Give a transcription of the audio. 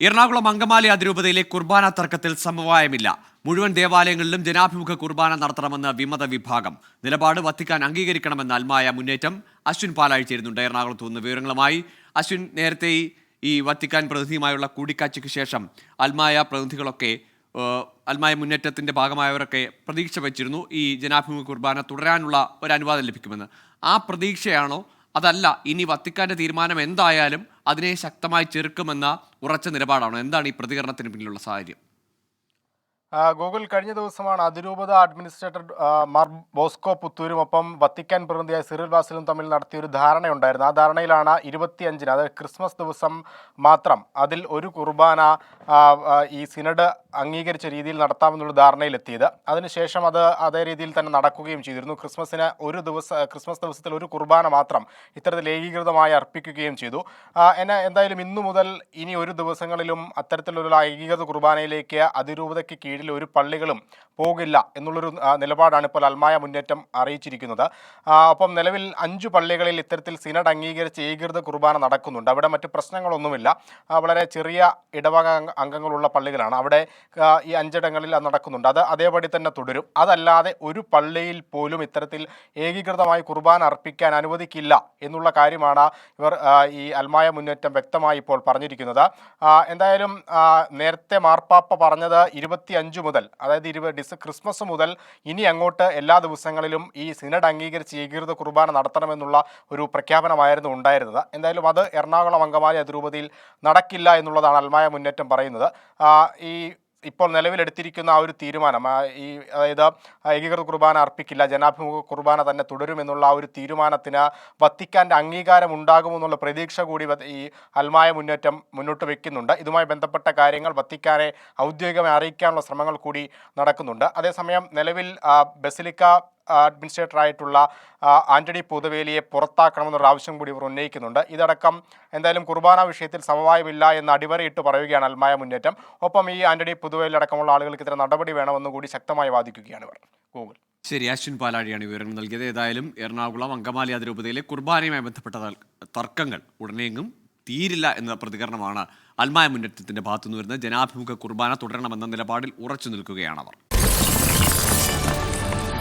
എറണാകുളം അങ്കമാലി അതിരൂപതയിലെ കുർബാന തർക്കത്തിൽ സമവായമില്ല. മുഴുവൻ ദേവാലയങ്ങളിലും ജനാഭിമുഖ കുർബാന നടത്തണമെന്ന് വിമത വിഭാഗം. നിലപാട് വത്തിക്കാൻ അംഗീകരിക്കണമെന്ന അൽമായ മുന്നേറ്റം അശ്വിൻ പാലാഴ്ചയിരുന്നുണ്ട് എറണാകുളത്ത് നിന്ന് വിവരങ്ങളുമായി അശ്വിൻ നേരത്തെ ഈ- വത്തിക്കാൻ പ്രതിനിധിയുമായുള്ള കൂടിക്കാഴ്ചയ്ക്ക് ശേഷം അൽമായ പ്രതിനിധികളൊക്കെ അൽമായ മുന്നേറ്റത്തിന്റെ ഭാഗമായവരൊക്കെ പ്രതീക്ഷ വച്ചിരുന്നു ഈ ജനാഭിമുഖ കുർബാന തുടരാനുള്ള ഒരു അനുവാദം ലഭിക്കുമെന്ന്. ആ പ്രതീക്ഷയാണോ അതല്ല ഇനി വത്തിക്കാന്റെ തീരുമാനം എന്തായാലും അതിനെ ശക്തമായി ചെറുക്കുമെന്ന ഉറച്ച നിലപാടാണ്. എന്താണ് ഈ പ്രതികരണത്തിന് പിന്നിലുള്ള സാഹചര്യം? ഗൂഗിൾ കഴിഞ്ഞ ദിവസമാണ് അതിരൂപത അഡ്മിനിസ്ട്രേറ്റർ മാർ ബോസ്കോ പുത്തൂരും ഒപ്പം വത്തിക്കാൻ പ്രതിനിധിയായ സിറിൽ വാസിലും തമ്മിൽ നടത്തിയ ഒരു ധാരണയുണ്ടായിരുന്നു. ആ ധാരണയിലാണ് ഇരുപത്തിയഞ്ചിന് അതായത് ക്രിസ്മസ് ദിവസം മാത്രം അതിൽ ഒരു കുർബാന ഈ സിനഡ് അംഗീകരിച്ച രീതിയിൽ നടത്താമെന്നുള്ള ധാരണയിലെത്തിയത്. അതിനുശേഷം അത് അതേ രീതിയിൽ തന്നെ നടക്കുകയും ചെയ്തിരുന്നു. ക്രിസ്മസിന് ഒരു ദിവസം ക്രിസ്മസ് ദിവസത്തിൽ ഒരു കുർബാന മാത്രം ഇത്തരത്തിൽ ഏകീകൃതമായി അർപ്പിക്കുകയും ചെയ്തു. എന്നെ എന്തായാലും ഇന്നു മുതൽ ഇനി ഒരു ദിവസങ്ങളിലും അത്തരത്തിലുള്ള ഏകീകൃത കുർബാനയിലേക്ക് അതിരൂപതയ്ക്ക് കീഴിൽ ഒരു പള്ളികളും പോകില്ല എന്നുള്ളൊരു നിലപാടാണ് ഇപ്പോൾ അൽമായ മുന്നേറ്റം അറിയിച്ചിരിക്കുന്നത്. അപ്പം നിലവിൽ അഞ്ചു പള്ളികളിൽ ഇത്തരത്തിൽ സിനഡ് അംഗീകരിച്ച് ഏകീകൃത കുർബാന നടക്കുന്നുണ്ട്. അവിടെ മറ്റ് പ്രശ്നങ്ങളൊന്നുമില്ല. വളരെ ചെറിയ ഇടവക അംഗ- അംഗങ്ങളുള്ള പള്ളികളാണ്. അവിടെ ഈ അഞ്ചിടങ്ങളിൽ അത് നടക്കുന്നുണ്ട്. അത് അതേപടി തന്നെ തുടരും. അതല്ലാതെ ഒരു പള്ളിയിൽ പോലും ഇത്തരത്തിൽ ഏകീകൃതമായി കുർബാന അർപ്പിക്കാൻ അനുവദിക്കില്ല എന്നുള്ള കാര്യമാണ് ഇവർ ഈ അൽമായ മുന്നേറ്റം വ്യക്തമായി ഇപ്പോൾ പറഞ്ഞിരിക്കുന്നത്. എന്തായാലും നേരത്തെ മാർപ്പാപ്പ പറഞ്ഞത് ഇരുപത്തി അഞ്ച് മുതൽ അതായത് ഇരുപത് ഡിസ ക്രിസ്മസ് മുതൽ ഇനി അങ്ങോട്ട് എല്ലാ ദിവസങ്ങളിലും ഈ സിനഡ് അംഗീകരിച്ച് ഏകീകൃത കുർബാന നടത്തണമെന്നുള്ള ഒരു പ്രഖ്യാപനമായിരുന്നു ഉണ്ടായിരുന്നത്. എന്തായാലും അത് എറണാകുളം അങ്കമാലി അതിരൂപതയിൽ നടക്കില്ല എന്നുള്ളതാണ് അൽമായ മുന്നേറ്റം പറയുന്നത്. ഈ ഇപ്പോൾ നിലവിലെടുത്തിരിക്കുന്ന ആ ഒരു തീരുമാനം ഈ അതായത് ഏകീകൃത കുർബാന അർപ്പിക്കില്ല ജനാഭിമുഖ കുർബാന തന്നെ തുടരുമെന്നുള്ള ആ ഒരു തീരുമാനത്തിന് വത്തിക്കാന്റെ അംഗീകാരം ഉണ്ടാകുമെന്നുള്ള പ്രതീക്ഷ കൂടി ഈ അൽമായ മുന്നേറ്റം മുന്നോട്ട് വെക്കുന്നുണ്ട്. ഇതുമായി ബന്ധപ്പെട്ട കാര്യങ്ങൾ വത്തിക്കാനെ ഔദ്യോഗികമായി അറിയിക്കാനുള്ള ശ്രമങ്ങൾ കൂടി നടക്കുന്നുണ്ട്. അതേസമയം നിലവിൽ ബസിലിക്ക അഡ്മിനിസ്ട്രേറ്റർ ആയിട്ടുള്ള ആന്റണി പുതുവേലിയെ പുറത്താക്കണമെന്നൊരു ആവശ്യം കൂടി ഇവർ ഉന്നയിക്കുന്നുണ്ട്. ഇതടക്കം എന്തായാലും കുർബാന വിഷയത്തിൽ സമവായമില്ല എന്ന് അടിവരയിട്ട് പറയുകയാണ് അൽമായ മുന്നേറ്റം. ഒപ്പം ഈ ആന്റണി പുതുവേലി അടക്കമുള്ള ആളുകൾക്ക് ഇത്തരം നടപടി വേണമെന്ന് കൂടി ശക്തമായി വാദിക്കുകയാണ് ഇവർ. ഗൂഗിൾ ശരി അശ്വിൻ പാലാഴിയാണ് വിവരങ്ങൾ നൽകിയത്. ഏതായാലും എറണാകുളം അങ്കമാലി അതിരൂപതയിലെ കുർബാനയുമായി ബന്ധപ്പെട്ട തർക്കങ്ങൾ ഉടനെയെങ്കിലും തീരില്ല എന്ന പ്രതികരണമാണ് അൽമായ മുന്നേറ്റത്തിന്റെ ഭാഗത്തുനിന്ന് വരുന്നത്. ജനാഭിമുഖ കുർബാന തുടരണമെന്ന നിലപാടിൽ ഉറച്ചു നിൽക്കുകയാണ് അവർ.